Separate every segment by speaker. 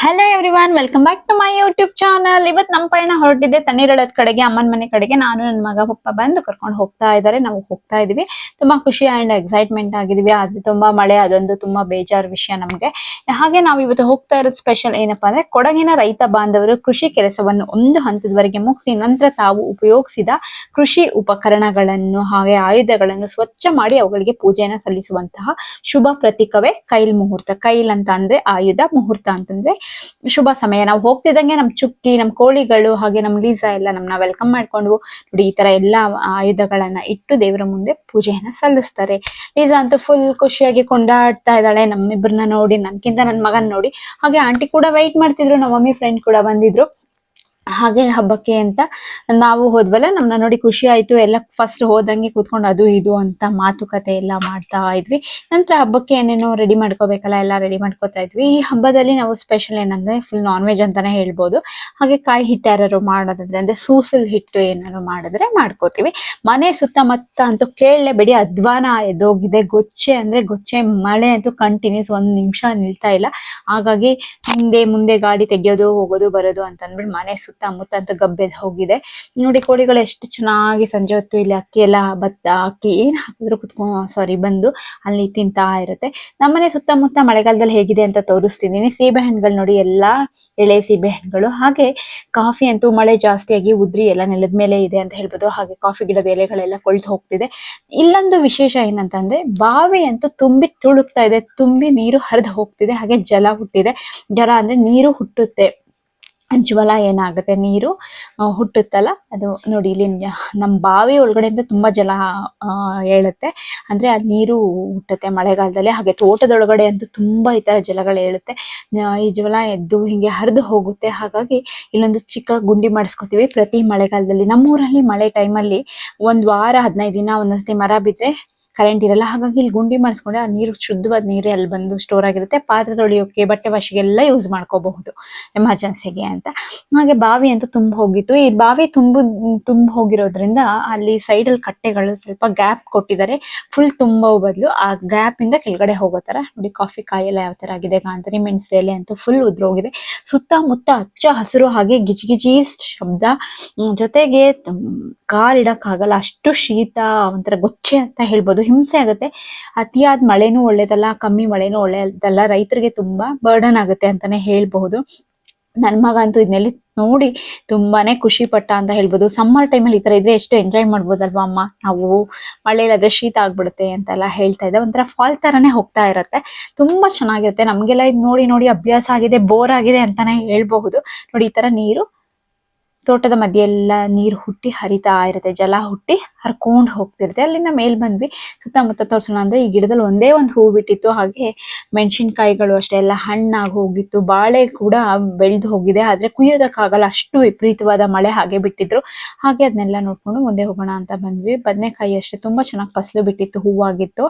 Speaker 1: Hello everyone welcome back to my YouTube channel ಇವತ್ತು ನಮ್ಮ ಪಯಣ ಹೊರಟಿದ್ದೆ ತಣ್ಣೀರಳದ ಕಡೆಗೆ, ಅಮ್ಮನ ಮನೆ ಕಡೆಗೆ. ನಾನು ನನ್ನ ಮಗ, ಪಪ್ಪ ಬಂದು ಕರ್ಕೊಂಡು ಹೋಗ್ತಾ ಇದ್ದಾರೆ ನಾವು ಹೋಗ್ತಾ ಇದೀವಿ. ತುಂಬಾ ಖುಷಿ ಆ್ಯಂಡ್ ಎಕ್ಸೈಟ್ಮೆಂಟ್ ಆಗಿದ್ವಿ. ಆದ್ರೆ ತುಂಬಾ ಮಳೆ, ಅದೊಂದು ತುಂಬಾ ಬೇಜಾರು ವಿಷಯ ನಮಗೆ. ಹಾಗೆ ನಾವು ಇವತ್ತು ಹೋಗ್ತಾ ಇರೋದು ಸ್ಪೆಷಲ್ ಏನಪ್ಪಾ ಅಂದ್ರೆ, ಕೊಡಗಿನ ರೈತ ಬಾಂಧವರು ಕೃಷಿ ಕೆಲಸವನ್ನು ಒಂದು ಹಂತದವರೆಗೆ ಮುಗಿಸಿ ನಂತರ ತಾವು ಉಪಯೋಗಿಸಿದ ಕೃಷಿ ಉಪಕರಣಗಳನ್ನು ಹಾಗೆ ಆಯುಧಗಳನ್ನು ಸ್ವಚ್ಛ ಮಾಡಿ ಅವುಗಳಿಗೆ ಪೂಜೆಯನ್ನು ಸಲ್ಲಿಸುವಂತಹ ಶುಭ ಪ್ರತೀಕವೇ ಕೈಲ್ ಮುಹೂರ್ತ. ಕೈಲ್ ಅಂತ ಅಂದ್ರೆ ಆಯುಧ, ಮುಹೂರ್ತ ಅಂತಂದ್ರೆ ಶುಭ ಸಮಯ. ನಾವು ಹೋಗ್ತಿದ್ದಂಗೆ ನಮ್ ಚುಕ್ಕಿ, ನಮ್ ಕೋಳಿಗಳು ಹಾಗೆ ನಮ್ ಲೀಸಾ ಎಲ್ಲ ನಮ್ನ ವೆಲ್ಕಮ್ ಮಾಡ್ಕೊಂಡು ನೋಡಿ ಈ ತರ ಎಲ್ಲಾ ಆಯುಧಗಳನ್ನ ಇಟ್ಟು ದೇವರ ಮುಂದೆ ಪೂಜೆಯನ್ನ ಸಲ್ಲಿಸ್ತಾರೆ. ಲೀಸಾ ಅಂತೂ ಫುಲ್ ಖುಷಿಯಾಗಿ ಕೊಂಡಾಡ್ತಾ ಇದ್ದಾಳೆ ನಮ್ಮಿಬ್ಬರನ್ನ ನೋಡಿ, ನನ್ಕಿಂತ ನನ್ ಮಗನ್ ನೋಡಿ. ಹಾಗೆ ಆಂಟಿ ಕೂಡ ವೈಟ್ ಮಾಡ್ತಿದ್ರು ನಮ್ಮ ಮಮ್ಮಿ ಫ್ರೆಂಡ್ ಕೂಡ ಬಂದಿದ್ರು. ಹಾಗೆ ಹಬ್ಬಕ್ಕೆ ಅಂತ ನಾವು ಹೋದ್ವಲ್ಲ, ನಮ್ನ ನೋಡಿ ಖುಷಿ ಆಯ್ತು. ಎಲ್ಲ ಫಸ್ಟ್ ಹೋದಂಗೆ ಕೂತ್ಕೊಂಡು ಅದು ಇದು ಅಂತ ಮಾತುಕತೆ ಎಲ್ಲ ಮಾಡ್ತಾ ಇದ್ವಿ. ನಂತರ ಹಬ್ಬಕ್ಕೆ ಏನೇನೋ ರೆಡಿ ಮಾಡ್ಕೋಬೇಕಲ್ಲ, ಎಲ್ಲ ರೆಡಿ ಮಾಡ್ಕೋತಾ ಇದ್ವಿ. ಈ ಹಬ್ಬದಲ್ಲಿ ನಾವು ಸ್ಪೆಷಲ್ ಏನಂದ್ರೆ ಫುಲ್ ನಾನ್ ವೆಜ್ ಅಂತಾನೆ ಹೇಳ್ಬೋದು. ಹಾಗೆ ಕಾಯಿ ಹಿಟ್ಟು ಯಾರು ಮಾಡೋದಂದ್ರೆ, ಅಂದ್ರೆ ಸೂಸಲ್ ಹಿಟ್ಟು ಏನಾದ್ರು ಮಾಡಿದ್ರೆ ಮಾಡ್ಕೋತೀವಿ. ಮನೆ ಸುತ್ತಮುತ್ತ ಅಂತೂ ಕೇಳಲೇಬೇಡಿ ಅಧ್ವಾನ ಎದೋಗಿದೆ. ಗೊಚ್ಚೆ ಅಂದ್ರೆ ಗೊಚ್ಚೆ ಮಳೆ ಅಂತೂ ಕಂಟಿನ್ಯೂಸ್ ಒಂದು ನಿಮಿಷ ನಿಲ್ತಾ ಇಲ್ಲ. ಹಾಗಾಗಿ ಹಿಂದೆ ಮುಂದೆ ಗಾಡಿ ತೆಗೆಯೋದು, ಹೋಗೋದು, ಬರೋದು ಅಂತ ಅಂದ್ಬಿಟ್ಟು ಮನೆ ಸುತ್ತಮುತ್ತ ಅಂತ ಗಬ್ಬೆ ಹೋಗಿದೆ. ನೋಡಿ ಕೋಳಿಗಳು ಎಷ್ಟು ಚೆನ್ನಾಗಿ ಸಂಜೆ ಹೊತ್ತು ಇಲ್ಲಿ ಅಕ್ಕಿ ಎಲ್ಲ ಭತ್ತ ಅಕ್ಕಿ ಏನ್ ಹಾಕಿದ್ರು ಕುತ್ಕೊಂಡು ಸಾರಿ ಬಂದು ಅಲ್ಲಿ ತಿಂತಾ ಇರುತ್ತೆ. ನಮ್ಮನೆ ಸುತ್ತಮುತ್ತ ಮಳೆಗಾಲದಲ್ಲಿ ಹೇಗಿದೆ ಅಂತ ತೋರಿಸ್ತಿದ್ದೀನಿ ಸೀಬೆ ಹಣ್ಣುಗಳು ನೋಡಿ, ಎಲ್ಲಾ ಎಳೆ ಸೀಬೆ ಹಣ್ಣುಗಳು. ಹಾಗೆ ಕಾಫಿ ಅಂತೂ ಮಳೆ ಜಾಸ್ತಿಯಾಗಿ ಉದ್ರಿ ಎಲ್ಲ ನೆಲದ ಮೇಲೆ ಇದೆ ಅಂತ ಹೇಳ್ಬೋದು. ಹಾಗೆ ಕಾಫಿ ಗಿಡದ ಎಲೆಗಳೆಲ್ಲ ಕೊಳ್ತು ಹೋಗ್ತಿದೆ. ಇಲ್ಲೊಂದು ವಿಶೇಷ ಏನಂತಂದ್ರೆ, ಬಾವಿ ಅಂತೂ ತುಂಬಿ ತುಳುಕ್ತಾ ಇದೆ. ತುಂಬಿ ನೀರು ಹರಿದು ಹೋಗ್ತಿದೆ. ಹಾಗೆ ಜಲ ಹುಟ್ಟಿದೆ. ಜಲ ಅಂದ್ರೆ ನೀರು ಹುಟ್ಟುತ್ತೆ. ಜ್ವಲ ಏನಾಗುತ್ತೆ, ನೀರು ಹುಟ್ಟುತ್ತಲ್ಲ, ಅದು ನೋಡಿ ಇಲ್ಲಿ ನಮ್ಮ ನಮ್ ಬಾವಿ ಒಳಗಡೆಯಿಂದ ತುಂಬಾ ಜಲ ಏಳುತ್ತೆ. ಅಂದ್ರೆ ಆ ನೀರು ಹುಟ್ಟುತ್ತೆ ಮಳೆಗಾಲದಲ್ಲಿ. ಹಾಗೆ ತೋಟದೊಳಗಡೆ ಅಂತೂ ತುಂಬಾ ಈ ತರ ಜಲಗಳು ಏಳುತ್ತೆ. ಈ ಜ್ವಲ ಎದ್ದು ಹಿಂಗೆ ಹರಿದು ಹೋಗುತ್ತೆ. ಹಾಗಾಗಿ ಇಲ್ಲೊಂದು ಚಿಕ್ಕ ಗುಂಡಿ ಮಾಡಿಸ್ಕೊತೀವಿ. ಪ್ರತಿ ಮಳೆಗಾಲದಲ್ಲಿ ನಮ್ಮೂರಲ್ಲಿ ಮಳೆ ಟೈಮಲ್ಲಿ ಒಂದು ವಾರ, ಹದಿನೈದು ದಿನ ಒಂದೊಂದ್ಸತಿ ಮರ ಬಿದ್ರೆ ಕರೆಂಟ್ ಇರಲ್ಲ. ಹಾಗಾಗಿ ಇಲ್ಲಿ ಗುಂಡಿ ಮಾಡಿಸ್ಕೊಂಡ್ರೆ ಆ ನೀರು ಶುದ್ಧವಾದ ನೀರೇ ಅಲ್ಲಿ ಬಂದು ಸ್ಟೋರ್ ಆಗಿರುತ್ತೆ. ಪಾತ್ರೆ ತೊಳೆಯೋಕೆ, ಬಟ್ಟೆ ವಾಶಿಗೆಲ್ಲ ಯೂಸ್ ಮಾಡ್ಕೋಬಹುದು ಎಮರ್ಜೆನ್ಸಿಗೆ ಅಂತ. ಹಾಗೆ ಬಾವಿ ಅಂತೂ ತುಂಬ ಹೋಗಿತ್ತು. ಈ ಬಾವಿ ತುಂಬ ತುಂಬ ಹೋಗಿರೋದ್ರಿಂದ ಅಲ್ಲಿ ಸೈಡ್ ಅಲ್ಲಿ ಕಟ್ಟೆಗಳು ಸ್ವಲ್ಪ ಗ್ಯಾಪ್ ಕೊಟ್ಟಿದ್ದಾರೆ. ಫುಲ್ ತುಂಬೋ ಬದಲು ಆ ಗ್ಯಾಪ್ ಇಂದ ಕೆಳಗಡೆ ಹೋಗೋ ತರ ನೋಡಿ ಕಾಫಿ ಕಾಯೆಲ್ಲ ಯಾವ ತರ ಆಗಿದೆ ಗಾಂಧರಿ ಮೆಣಸು ಎಲೆ ಅಂತೂ ಫುಲ್ ಉದ್ರೋಗಿದೆ ಸುತ್ತಮುತ್ತ ಹಚ್ಚ ಹಸಿರು ಹಾಗೆ ಗಿಜಿಗಿಜಿ ಶಬ್ದ. ಜೊತೆಗೆ ಕಾಲಿಡಕ್ಕಾಗಲ್ಲ ಅಷ್ಟು ಶೀತ, ಒಂಥರ ಗೊಚ್ಚೆ ಅಂತ ಹೇಳ್ಬೋದು. ಹಿಂಸೆ ಆಗುತ್ತೆ. ಅತಿಯಾದ ಮಳೆನೂ ಒಳ್ಳೇದಲ್ಲ, ಕಮ್ಮಿ ಮಳೆನೂ ಒಳ್ಳೇದಲ್ಲ, ರೈತರಿಗೆ ತುಂಬಾ ಬರ್ಡನ್ ಆಗುತ್ತೆ ಅಂತಾನೆ ಹೇಳ್ಬಹುದು. ನನ್ ಮಗ ಅಂತೂ ನೋಡಿ ತುಂಬಾನೇ ಖುಷಿ ಪಟ್ಟ ಅಂತ ಹೇಳ್ಬೋದು ಸಮ್ಮರ್ ಟೈಮಲ್ಲಿ ಈ ತರ ಇದ್ರೆ ಎಷ್ಟು ಎಂಜಾಯ್ ಮಾಡ್ಬೋದಲ್ವಾ ಅಮ್ಮ? ನಾವು ಮಳೆಯಲ್ಲಾದ್ರೆ ಶೀತ ಆಗ್ಬಿಡುತ್ತೆ ಅಂತೆಲ್ಲ ಹೇಳ್ತಾ ಇದ್ದೆ. ಒಂಥರ ಫಾಲ್ ತರನೇ ಹೋಗ್ತಾ ಇರತ್ತೆ. ತುಂಬಾ ಚೆನ್ನಾಗಿರುತ್ತೆ. ನಮ್ಗೆಲ್ಲ ಇದು ನೋಡಿ ನೋಡಿ ಅಭ್ಯಾಸ ಆಗಿದೆ ಬೋರ್ ಆಗಿದೆ ಅಂತಾನೆ ಹೇಳ್ಬಹುದು. ನೋಡಿ ಈ ತರ ನೀರು ತೋಟದ ಮಧ್ಯೆ ಎಲ್ಲ ನೀರು ಹುಟ್ಟಿ ಹರಿತಾ ಇರುತ್ತೆ, ಜಲ ಹುಟ್ಟಿ ಹರ್ಕೊಂಡು ಹೋಗ್ತಿರುತ್ತೆ. ಅಲ್ಲಿಂದ ಮೇಲ್ ಬಂದ್ವಿ. ಸುತ್ತಮುತ್ತ ತೋರ್ಸೋಣ ಅಂದ್ರೆ ಈ ಗಿಡದಲ್ಲಿ ಒಂದೇ ಒಂದು ಹೂ ಬಿಟ್ಟಿತ್ತು. ಹಾಗೆ ಮೆಣಸಿನ್ಕಾಯಿಗಳು ಅಷ್ಟೇ, ಎಲ್ಲ ಹಣ್ಣಾಗಿ ಹೋಗಿತ್ತು. ಬಾಳೆ ಕೂಡ ಬೆಳೆದು ಹೋಗಿದೆ. ಆದ್ರೆ ಕುಯ್ಯೋದಕ್ಕಾಗಲ್ಲ. ಅಷ್ಟು ವಿಪರೀತವಾದ ಮಳೆ ಹಾಗೆ ಬಿಟ್ಟಿದ್ರು. ಹಾಗೆ ಅದನ್ನೆಲ್ಲ ನೋಡ್ಕೊಂಡು ಮುಂದೆ ಹೋಗೋಣ ಅಂತ ಬಂದ್ವಿ. ಬದನೆಕಾಯಿ ಅಷ್ಟೇ, ತುಂಬಾ ಚೆನ್ನಾಗಿ ಫಸಲು ಬಿಟ್ಟಿತ್ತು, ಹೂವಾಗಿತ್ತು.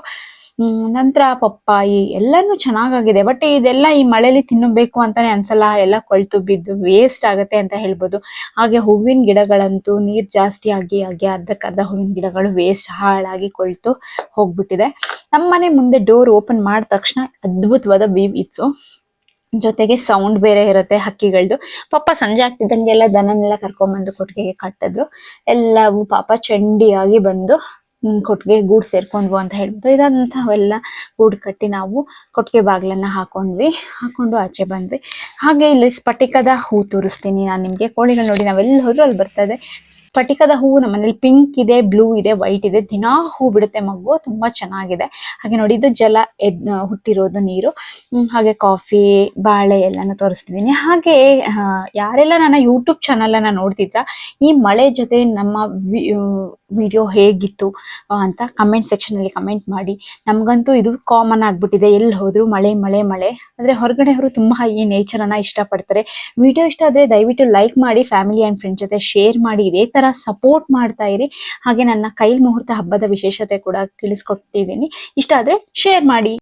Speaker 1: ನಂತರ ಪಪ್ಪಾಯಿ ಎಲ್ಲಾನು ಚೆನ್ನಾಗಾಗಿದೆ. ಬಟ್ ಇದೆಲ್ಲ ಈ ಮಳೆಲಿ ತಿನ್ನಬೇಕು ಅಂತಾನೆ ಅನ್ಸಲ್ಲ. ಎಲ್ಲ ಕೊಳ್ತು ಬಿದ್ದು ವೇಸ್ಟ್ ಆಗುತ್ತೆ ಅಂತ ಹೇಳ್ಬೋದು. ಹಾಗೆ ಹೂವಿನ ಗಿಡಗಳಂತೂ ನೀರ್ ಜಾಸ್ತಿ ಆಗಿ ಆಗಿ ಅರ್ಧಕ್ಕರ್ಧ ಹೂವಿನ ಗಿಡಗಳು ವೇಸ್ಟ್ ಹಾಳಾಗಿ ಕೊಳ್ತು ಹೋಗ್ಬಿಟ್ಟಿದೆ. ನಮ್ಮನೆ ಮುಂದೆ ಡೋರ್ ಓಪನ್ ಮಾಡಿದ ತಕ್ಷಣ ಅದ್ಭುತವಾದ ವ್ಯೂ ಇತ್ತು. ಜೊತೆಗೆ ಸೌಂಡ್ ಬೇರೆ ಇರುತ್ತೆ ಹಕ್ಕಿಗಳದ್ದು ಪಾಪ ಸಂಜೆ ಆಗ್ತಿದ್ದಂಗೆಲ್ಲ ದನನೆಲ್ಲ ಕರ್ಕೊಂಡ್ಬಂದು ಕೊಟ್ಟಿಗೆಗೆ ಕಟ್ಟಿದ್ರು. ಎಲ್ಲವೂ ಪಾಪ ಚಂಡಿಯಾಗಿ ಬಂದು ಕೊಟ್ಟಿಗೆ ಗೂಡು ಸೇರ್ಕೊಂಡ್ವು ಅಂತ ಹೇಳ್ಬೋದು ಇದಾದಂತಹ ಅವೆಲ್ಲ ಗೂಡು ಕಟ್ಟಿ ನಾವು ಕೊಟ್ಟಿಗೆ ಬಾಗ್ಲನ್ನ ಹಾಕೊಂಡ್ವಿ. ಹಾಕೊಂಡು ಆಚೆ ಬಂದ್ವಿ. ಹಾಗೆ ಇಲ್ಲಿ ಸ್ಫಟಿಕದ ಹೂ ತೋರಿಸ್ತೀನಿ ನಾನು ನಿಮ್ಗೆ. ಕೋಳಿಗಳು ನೋಡಿ, ನಾವೆಲ್ಲಿ ಹೋದ್ರೂ ಅಲ್ಲಿ ಬರ್ತಾ ಇದೆ. ಸ್ಫಟಿಕದ ಹೂವು ನಮ್ಮನೇಲಿ ಪಿಂಕ್ ಇದೆ ಬ್ಲೂ ಇದೆ ವೈಟ್ ಇದೆ. ದಿನಾ ಹೂ ಬಿಡುತ್ತೆ ಮಗು. ತುಂಬಾ ಚೆನ್ನಾಗಿದೆ. ಹಾಗೆ ನೋಡಿ, ಇದು ಜಲ ಎದ್, ಹುಟ್ಟಿರೋದು ನೀರು. ಹಾಗೆ ಕಾಫಿ ಬಾಳೆ ಎಲ್ಲಾನು ತೋರಿಸ್ತಿದ್ದೀನಿ. ಹಾಗೆ ಯಾರೆಲ್ಲ ನನ್ನ ಯೂಟ್ಯೂಬ್ ಚಾನಲ್ ಅನ್ನ ನೋಡ್ತಿದ್ರ, ಈ ಮಳೆ ಜೊತೆ ನಮ್ಮ ವಿಡಿಯೋ ಹೇಗಿತ್ತು ಅಂತ ಕಮೆಂಟ್ ಸೆಕ್ಷನ್ ಅಲ್ಲಿ ಕಮೆಂಟ್ ಮಾಡಿ. ನಮ್ಗಂತೂ ಇದು ಕಾಮನ್ ಆಗ್ಬಿಟ್ಟಿದೆ. ಎಲ್ಲಿ ಹೋದ್ರು, ಮಳೆ ಮಳೆ ಮಳೆ. ಅಂದ್ರೆ ಹೊರಗಡೆ ಅವರು ತುಂಬಾ ಈ ನೇಚರ್ ಅನ್ನ ಇಷ್ಟಪಡ್ತಾರೆ. ವಿಡಿಯೋ ಇಷ್ಟ ಆದ್ರೆ ದಯವಿಟ್ಟು ಲೈಕ್ ಮಾಡಿ ಫ್ಯಾಮಿಲಿ ಅಂಡ್ ಫ್ರೆಂಡ್ ಜೊತೆ ಶೇರ್ ಮಾಡಿ, ಇದೇ ತರ ಸಪೋರ್ಟ್ ಮಾಡ್ತಾ ಇರಿ. ಹಾಗೆ ನನ್ನ ಕೈಲ್ ಮುಹೂರ್ತ ಹಬ್ಬದ ವಿಶೇಷತೆ ಕೂಡ ತಿಳಿಸ್ಕೊಟ್ಟಿದ್ದೀನಿ. ಇಷ್ಟ ಆದ್ರೆ ಶೇರ್ ಮಾಡಿ.